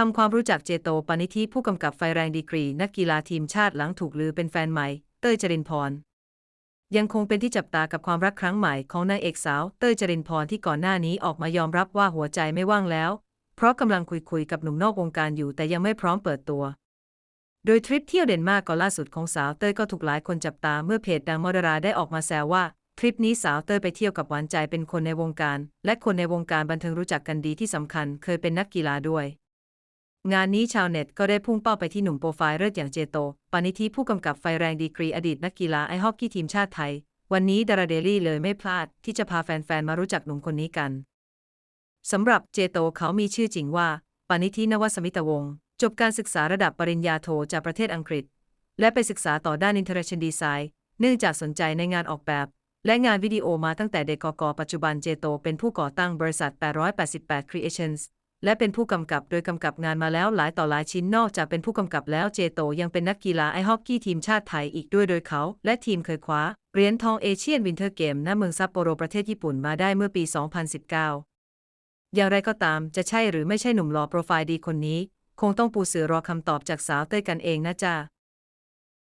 ทำความรู้จักเจโตปานิธิผู้กำกับไฟแรงดีกรี นักกีฬาทีมชาติหลังถูกลือเป็นแฟนใหม่ เต้ยจรินพร ยังคงเป็นที่จับตากับความรักครั้งใหม่ของนางเอกสาว เต้ยจรินพรที่ก่อนหน้านี้ออกมายอมรับว่าหัวใจไม่ว่างแล้ว เพราะกำลังคุยคุยๆกับหนุ่มนอกวงการอยู่แต่ยังไม่พร้อมเปิดตัว โดยทริปเที่ยวเดนมาร์กก่อนล่าสุดของสาวเต้ยก็ถูกหลายคนจับตาเมื่อเพจดังมอดาราได้ออกมาแซวว่าทริปนี้สาวเต้ยไปเที่ยวกับหวานใจเป็นคนในวงการ และคนในวงการบันเทิงรู้จักกันดีที่สำคัญ เคยเป็นนักกีฬาด้วย งานนี้ชาวเน็ตก็ได้พุ่งเป้าไปที่หนุ่มโปรไฟล์เลิศอย่างเจโต ปานิธิผู้กำกับไฟแรงดีกรีอดีตนักกีฬาไอฮอกกี้ทีมชาติไทย วันนี้ดาราเดลี่เลยไม่พลาดที่จะพาแฟนๆ มารู้จักหนุ่มคนนี้กัน สำหรับเจโตเขามีชื่อจริงว่า ปานิธินวสมิตวงศ์ จบการศึกษาระดับปริญญาโทจากประเทศอังกฤษ และไปศึกษาต่อด้าน Interaction Design เนื่องจากสนใจในงานออกแบบ และงานวิดีโอมาตั้งแต่เด็กกกปัจจุบันเจโต เป็นผู้ก่อตั้งบริษัท 888 Creations และเป็นผู้กำกับโดยกำกับงานมาแล้วหลายต่อหลายชิ้นนอกจากเป็นผู้กำกับแล้วเจโตยังเป็นนักกีฬาไอฮอกกี้ทีมชาติไทยอีกด้วยโดยเขา และทีมเคยคว้าเหรียญทองเอเชียนวินเทอร์เกมณเมืองซัปโปโรประเทศญี่ปุ่นมาได้เมื่อปี 2019 อย่างไรก็ตามจะใช่หรือไม่ใช่หนุ่มหล่อโปรไฟล์ดีคนนี้ คงต้องปูเสือรอคำตอบจากสาวเต้ยกันเองนะจ๊ะ